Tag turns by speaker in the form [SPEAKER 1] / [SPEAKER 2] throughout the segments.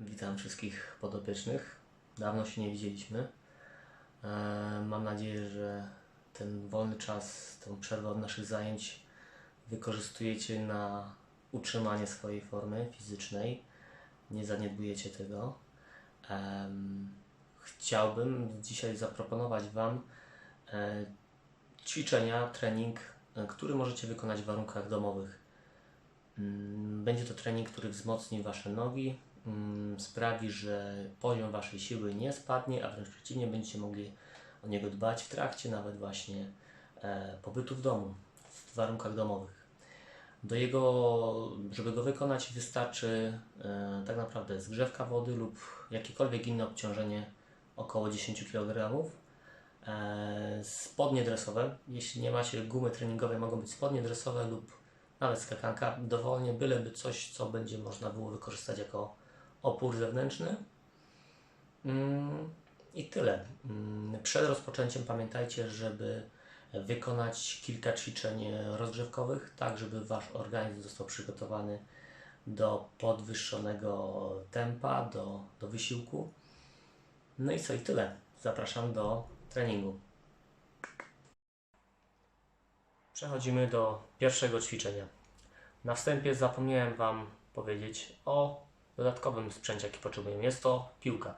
[SPEAKER 1] Witam wszystkich podopiecznych. Dawno się nie widzieliśmy. E, Mam nadzieję, że ten wolny czas, tę przerwę od naszych zajęć wykorzystujecie na utrzymanie swojej formy fizycznej. Nie zaniedbujecie tego. Chciałbym dzisiaj zaproponować Wam e, ćwiczenia, trening, e, który możecie wykonać w warunkach domowych. Mm, Będzie to trening, który wzmocni Wasze nogi, sprawi, że poziom Waszej siły nie spadnie, a wręcz przeciwnie, będziecie mogli o niego dbać w trakcie nawet właśnie e, pobytu w domu, w warunkach domowych. Do jego, żeby go wykonać, wystarczy e, tak naprawdę zgrzewka wody lub jakiekolwiek inne obciążenie około 10 kg. E, spodnie dresowe, jeśli nie macie gumy treningowej, mogą być spodnie dresowe lub nawet skakanka dowolnie, byleby coś, co będzie można było wykorzystać jako opór zewnętrzny. Mm, I tyle. Mm, Przed rozpoczęciem pamiętajcie, żeby wykonać kilka ćwiczeń rozgrzewkowych, tak żeby Wasz organizm został przygotowany do podwyższonego tempa, do, do wysiłku. No i co i tyle. Zapraszam do treningu. Przechodzimy do pierwszego ćwiczenia. Na wstępie zapomniałem Wam powiedzieć o dodatkowym sprzęcie, jaki potrzebujemy. Jest to piłka.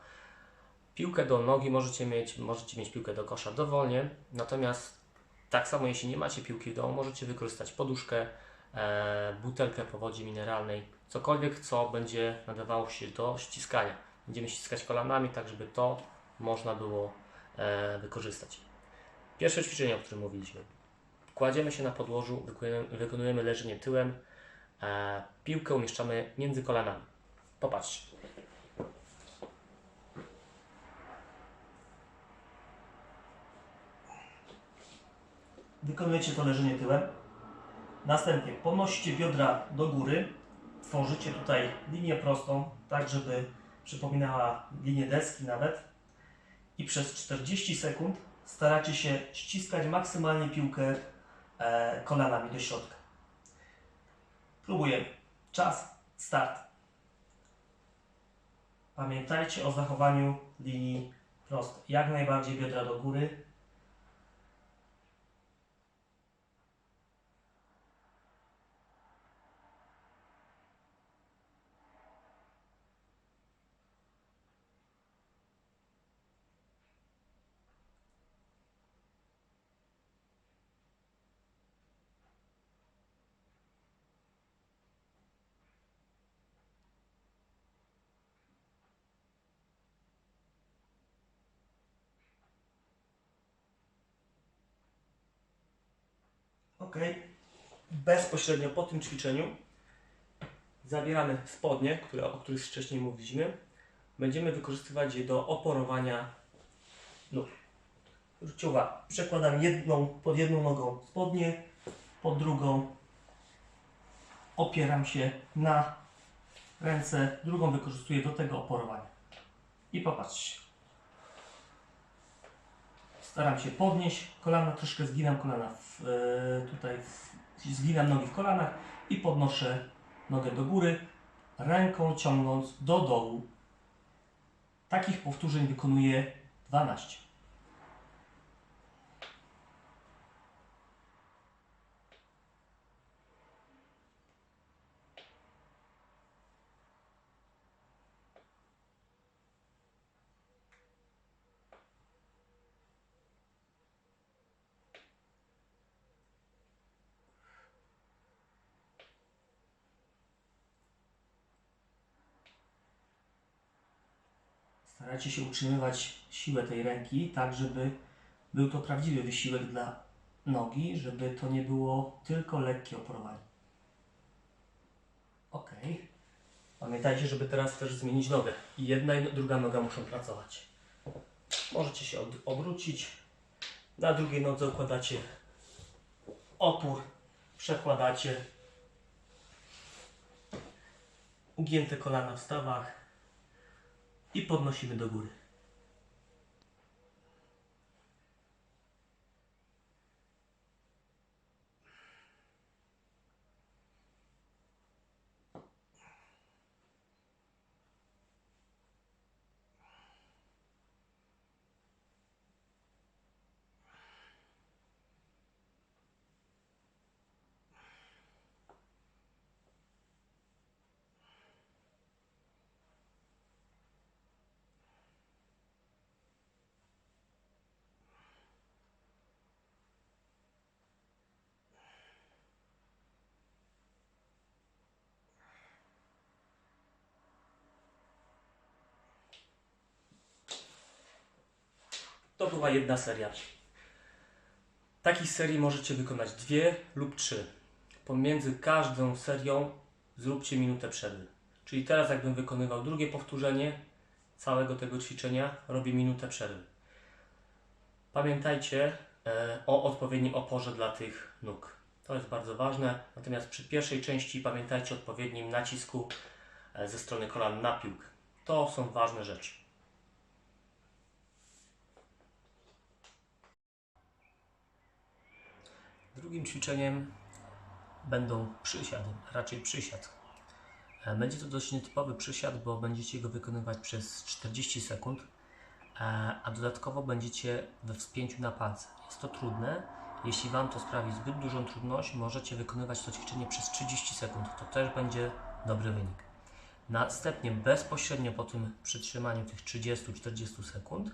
[SPEAKER 1] Piłkę do nogi możecie mieć, możecie mieć piłkę do kosza dowolnie, natomiast tak samo jeśli nie macie piłki w domu, możecie wykorzystać poduszkę, e, butelkę po wodzie mineralnej, cokolwiek, co będzie nadawało się do ściskania. Będziemy ściskać kolanami, tak żeby to można było e, wykorzystać. Pierwsze ćwiczenie, o którym mówiliśmy. Kładziemy się na podłożu, wykonujemy, wykonujemy leżenie tyłem, e, piłkę umieszczamy między kolanami. Popatrzcie.
[SPEAKER 2] Wykonujecie to leżenie tyłem. Następnie podnosicie biodra do góry. Tworzycie tutaj linię prostą, tak żeby przypominała linię deski nawet. I przez 40 sekund staracie się ściskać maksymalnie piłkę e, kolanami do środka. Próbujemy. Czas, start. Pamiętajcie o zachowaniu linii prostej. Jak najbardziej biodra do góry. Ok. Bezpośrednio po tym ćwiczeniu zabieramy spodnie, które, o których wcześniej mówiliśmy. Będziemy wykorzystywać je do oporowania nóg. Zwróćcie uwagę, przekładam jedną, pod jedną nogą spodnie, pod drugą opieram się na ręce, drugą wykorzystuję do tego oporowania. I popatrzcie. Staram się podnieść kolana, troszkę zginam kolana w, e, tutaj, w, zginam nogi w kolanach i podnoszę nogę do góry, ręką ciągnąc do dołu. Takich powtórzeń wykonuję 12. Starajcie się utrzymywać siłę tej ręki, tak żeby był to prawdziwy wysiłek dla nogi, żeby to nie było tylko lekkie oporowanie. Ok. Pamiętajcie, żeby teraz też zmienić nogę. I jedna i druga noga muszą pracować. Możecie się obrócić. Na drugiej nodze układacie opór, przekładacie ugięte kolana w stawach i podnosimy do góry. To była jedna seria. Takich serii możecie wykonać dwie lub trzy. Pomiędzy każdą serią zróbcie minutę przerwy. Czyli teraz jakbym wykonywał drugie powtórzenie całego tego ćwiczenia, robię minutę przerwy. Pamiętajcie e, o odpowiednim oporze dla tych nóg. To jest bardzo ważne. Natomiast przy pierwszej części pamiętajcie o odpowiednim nacisku e, ze strony kolan na piłkę. To są ważne rzeczy. Drugim ćwiczeniem będą przysiady, raczej przysiad. E, Będzie to dość nietypowy przysiad, bo będziecie go wykonywać przez 40 sekund, e, a dodatkowo będziecie we wspięciu na palce. Jest to trudne. Jeśli Wam to sprawi zbyt dużą trudność, możecie wykonywać to ćwiczenie przez 30 sekund. To też będzie dobry wynik. Następnie, bezpośrednio po tym przytrzymaniu tych 30-40 sekund,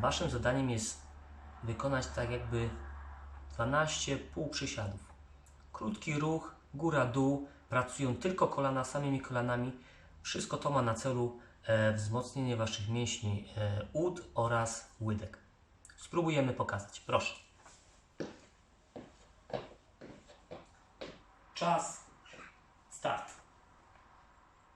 [SPEAKER 2] Waszym zadaniem jest wykonać tak jakby 12 półprzysiadów. Krótki ruch, góra-dół, pracują tylko kolana samymi kolanami. Wszystko to ma na celu e, wzmocnienie Waszych mięśni e, ud oraz łydek. Spróbujemy pokazać. Proszę. Czas. Start.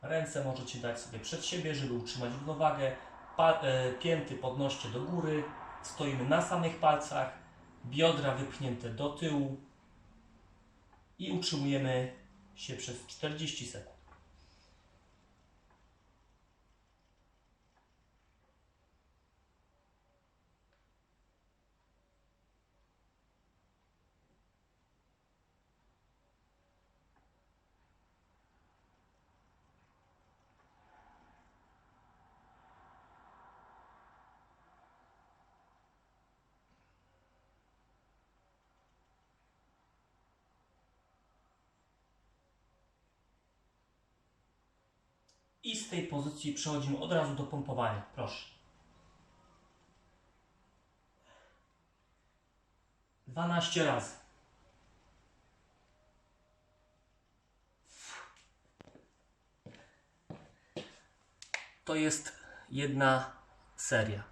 [SPEAKER 2] Ręce możecie dać sobie przed siebie, żeby utrzymać równowagę. Pa, e, pięty podnoście do góry. Stoimy na samych palcach. Biodra wypchnięte do tyłu. I utrzymujemy się przez 40 sekund. I z tej pozycji przechodzimy od razu do pompowania. Proszę. 12 razy. To jest jedna seria.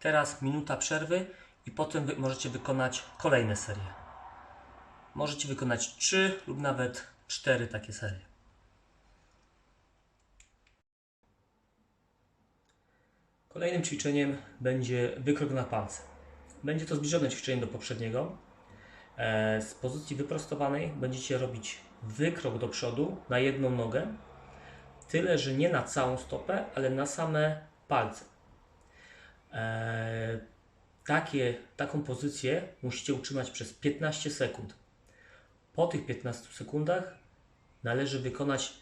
[SPEAKER 2] Teraz minuta przerwy i potem wy możecie wykonać kolejne serie. Możecie wykonać 3 lub nawet 4 takie serie. Kolejnym ćwiczeniem będzie wykrok na palce. Będzie to zbliżone ćwiczenie do poprzedniego. E, Z pozycji wyprostowanej będziecie robić wykrok do przodu na jedną nogę, tyle że nie na całą stopę, ale na same palce. E, Takie, taką pozycję musicie utrzymać przez 15 sekund. Po tych 15 sekundach należy wykonać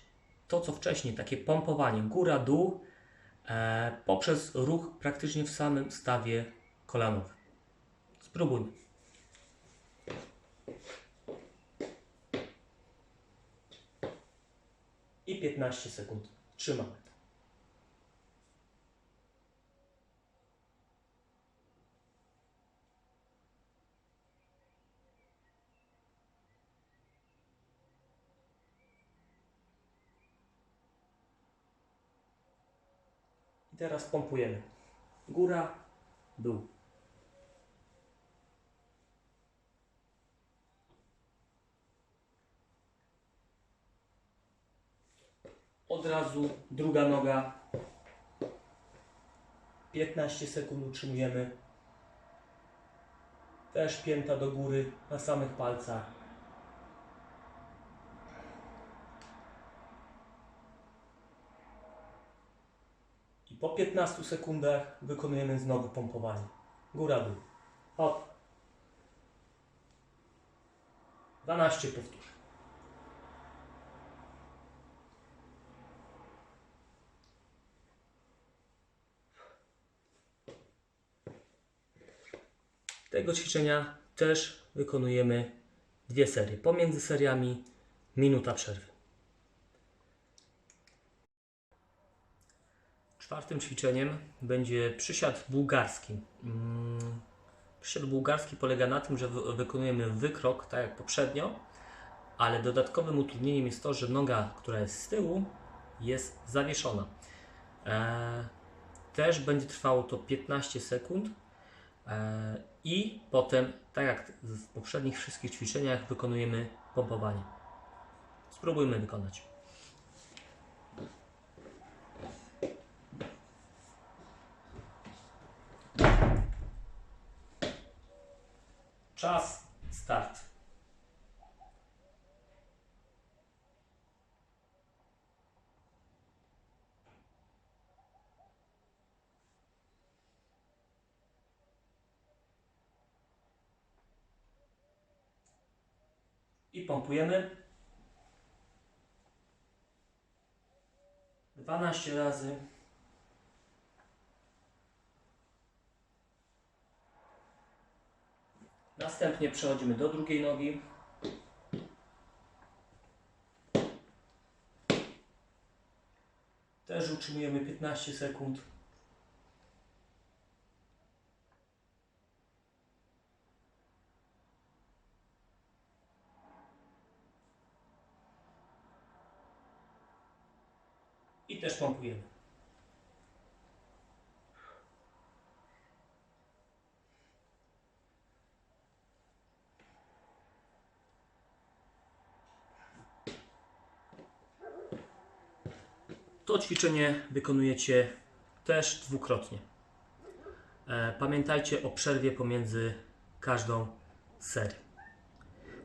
[SPEAKER 2] to, co wcześniej, takie pompowanie góra-dół, poprzez ruch praktycznie w samym stawie kolanowym. Spróbujmy. I 15 sekund. Trzymamy. Teraz pompujemy. Góra, dół. Od razu druga noga. 15 sekund utrzymujemy. Też pięta do góry na samych palcach. Po 15 sekundach wykonujemy znowu pompowanie. Góra, dół. Hop. 12 powtórzeń. Tego ćwiczenia też wykonujemy dwie serie. Pomiędzy seriami minuta przerwy. Czwartym ćwiczeniem będzie przysiad bułgarski. Mm, Przysiad bułgarski polega na tym, że wy- wykonujemy wykrok, tak jak poprzednio, ale dodatkowym utrudnieniem jest to, że noga, która jest z tyłu, jest zawieszona. Eee, też będzie trwało to 15 sekund.
[SPEAKER 1] E, I potem, tak jak w poprzednich wszystkich ćwiczeniach, wykonujemy pompowanie. Spróbujmy wykonać. Czas, start. I pompujemy. 12 razy. Następnie przechodzimy do drugiej nogi. Też utrzymujemy 15 sekund. I też pompujemy. To ćwiczenie wykonujecie też dwukrotnie. E, Pamiętajcie o przerwie pomiędzy każdą serią.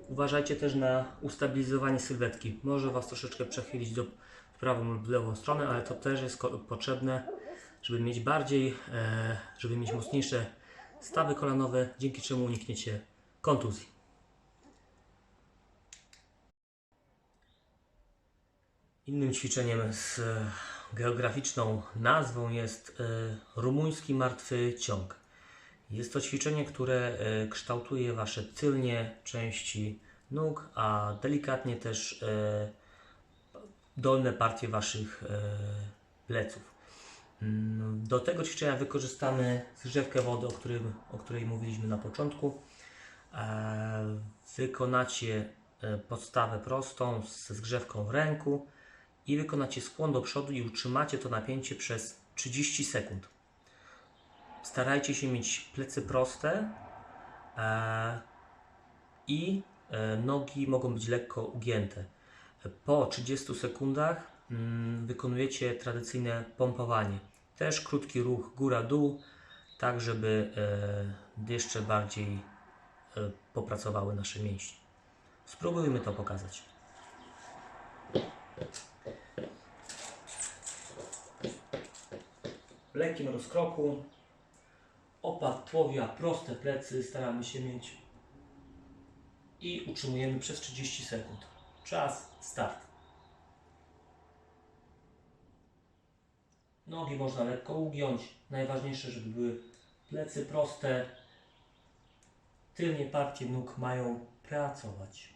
[SPEAKER 1] Uważajcie też na ustabilizowanie sylwetki. Może Was troszeczkę przechylić do w prawą lub lewą stronę, ale to też jest potrzebne, żeby mieć bardziej, e, żeby mieć mocniejsze stawy kolanowe, dzięki czemu unikniecie kontuzji. Innym ćwiczeniem z e, geograficzną nazwą jest e, rumuński martwy ciąg. Jest to ćwiczenie, które e, kształtuje Wasze tylnie części nóg, a delikatnie też dolne partie Waszych pleców. Mm, Do tego ćwiczenia wykorzystamy zgrzewkę wody, o, którym, o której mówiliśmy na początku. Wykonacie podstawę prostą ze zgrzewką w ręku i wykonacie skłon do przodu i utrzymacie to napięcie przez 30 sekund. Starajcie się mieć plecy proste e, i e, nogi mogą być lekko ugięte. Po 30 sekundach mm, wykonujecie tradycyjne pompowanie. Też krótki ruch góra-dół, tak żeby e, jeszcze bardziej popracowały nasze mięśnie. Spróbujmy to pokazać. Lekkim rozkroku, opad tułowia, proste plecy staramy się mieć i utrzymujemy przez 30 sekund. Czas, start. Nogi można lekko ugiąć. Najważniejsze, żeby były plecy proste. Tylnie partie nóg mają pracować.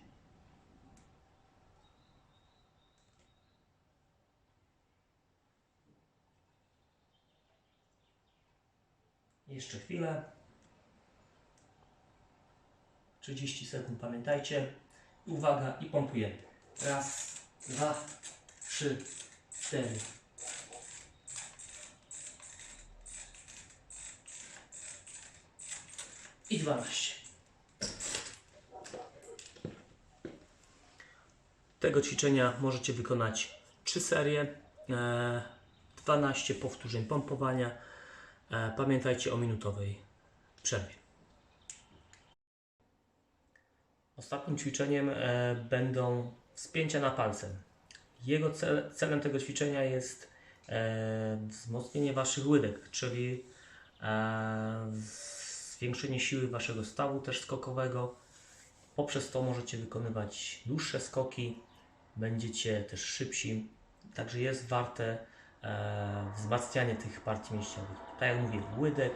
[SPEAKER 1] Jeszcze chwilę. 30 sekund, pamiętajcie. Uwaga, i pompujemy. Raz, dwa, trzy, cztery. I 12. Tego ćwiczenia możecie wykonać 3 serie, e, 12 powtórzeń pompowania. E, Pamiętajcie o minutowej przerwie. Ostatnim ćwiczeniem e, będą spięcia na palcem. Jego cel, celem tego ćwiczenia jest e, wzmocnienie Waszych łydek, czyli zwiększenie siły Waszego stawu też skokowego. Poprzez to możecie wykonywać dłuższe skoki, będziecie też szybsi. Także jest warte wzmacnianie tych partii mięśniowych. Tak jak mówię, łydek,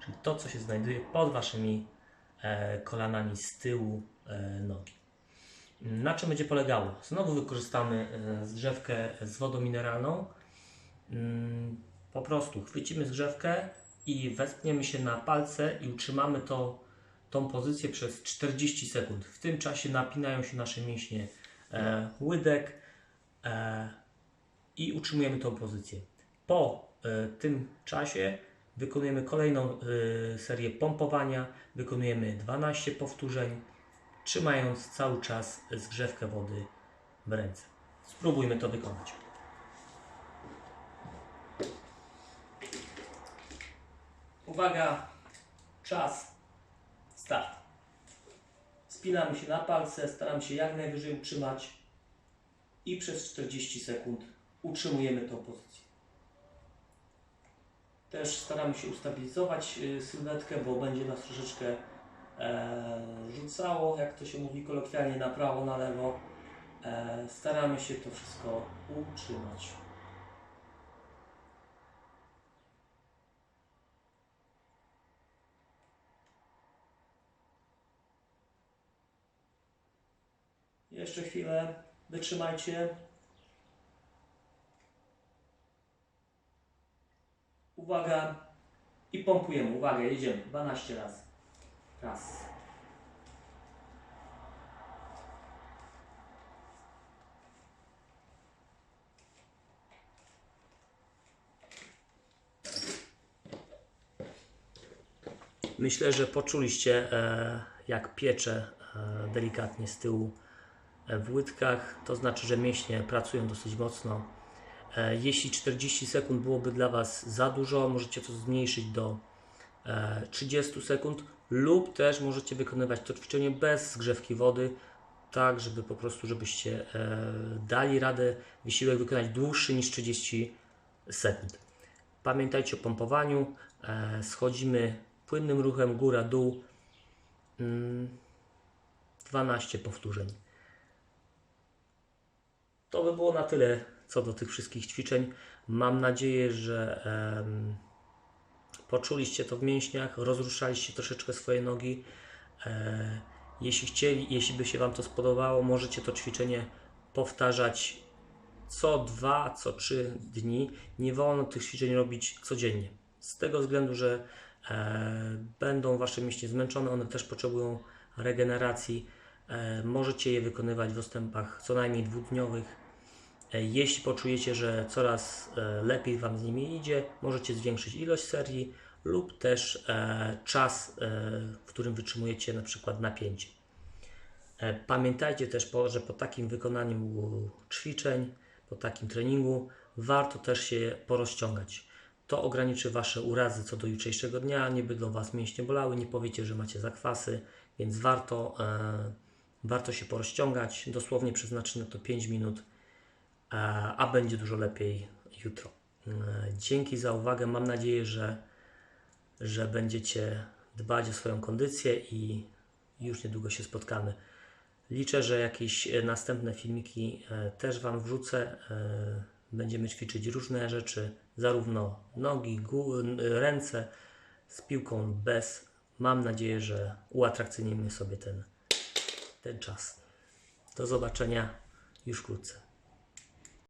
[SPEAKER 1] czyli to, co się znajduje pod Waszymi e, kolanami z tyłu e, nogi. Na czym będzie polegało? Znowu wykorzystamy e, zgrzewkę z wodą mineralną. Mm, Po prostu chwycimy zgrzewkę i westniemy się na palce i utrzymamy to, tą pozycję przez 40 sekund. W tym czasie napinają się nasze mięśnie e, łydek e, i utrzymujemy tą pozycję. Po e, tym czasie
[SPEAKER 2] Wykonujemy kolejną y, serię pompowania. Wykonujemy 12 powtórzeń, trzymając cały czas zgrzewkę wody w ręce. Spróbujmy to wykonać. Uwaga, czas, start. Spinamy się na palce, staramy się jak najwyżej utrzymać i przez 40 sekund utrzymujemy tą pozycję. Też staramy się ustabilizować y, sylwetkę, bo będzie nas troszeczkę e, rzucało, jak to się mówi kolokwialnie, na prawo, na lewo. E, staramy się to wszystko utrzymać. Jeszcze chwilę, wytrzymajcie. Uwaga i pompujemy. Uwaga, jedziemy. 12 razy. Raz. Myślę, że poczuliście, e, jak piecze e, delikatnie z tyłu e, w łydkach. To znaczy, że mięśnie pracują dosyć mocno. E, Jeśli 40 sekund byłoby dla Was za dużo, możecie to zmniejszyć do e, 30 sekund lub też możecie wykonywać to ćwiczenie bez zgrzewki wody, tak żeby po prostu, żebyście e, dali radę wysiłek wykonać dłuższy niż 30 sekund. Pamiętajcie o pompowaniu. E, schodzimy płynnym ruchem góra-dół. Mm, 12 powtórzeń. To by było na tyle co do tych wszystkich ćwiczeń. Mam nadzieję, że em, poczuliście to w mięśniach, rozruszaliście troszeczkę swoje nogi. E, jeśli chcieli, jeśli by się Wam to spodobało, możecie to ćwiczenie powtarzać co dwa, co trzy dni. Nie wolno tych ćwiczeń robić codziennie. Z tego względu, że e, będą Wasze mięśnie zmęczone, one też potrzebują regeneracji. E, możecie je wykonywać w ostępach co najmniej dwudniowych. E, Jeśli poczujecie, że coraz e, lepiej Wam z nimi idzie, możecie zwiększyć ilość serii lub też e, czas, w którym wytrzymujecie na przykład napięcie. Pamiętajcie też, że po takim wykonaniu ćwiczeń, po takim treningu, warto też się porozciągać. To ograniczy Wasze urazy co do jutrzejszego dnia, nie będą Was mięśnie bolały, nie powiecie, że macie zakwasy, więc warto, warto się porozciągać. Dosłownie przeznaczyć na to 5 minut, a będzie dużo lepiej jutro. E, Dzięki za uwagę. Mam nadzieję, że, że będziecie dbać o swoją kondycję i już niedługo się spotkamy. Liczę, że jakieś e, następne filmiki e, też Wam wrzucę. E, Będziemy ćwiczyć różne rzeczy, zarówno nogi, ręce z piłką bez. Mam nadzieję, że uatrakcyjnimy sobie ten, ten czas. Do zobaczenia już wkrótce.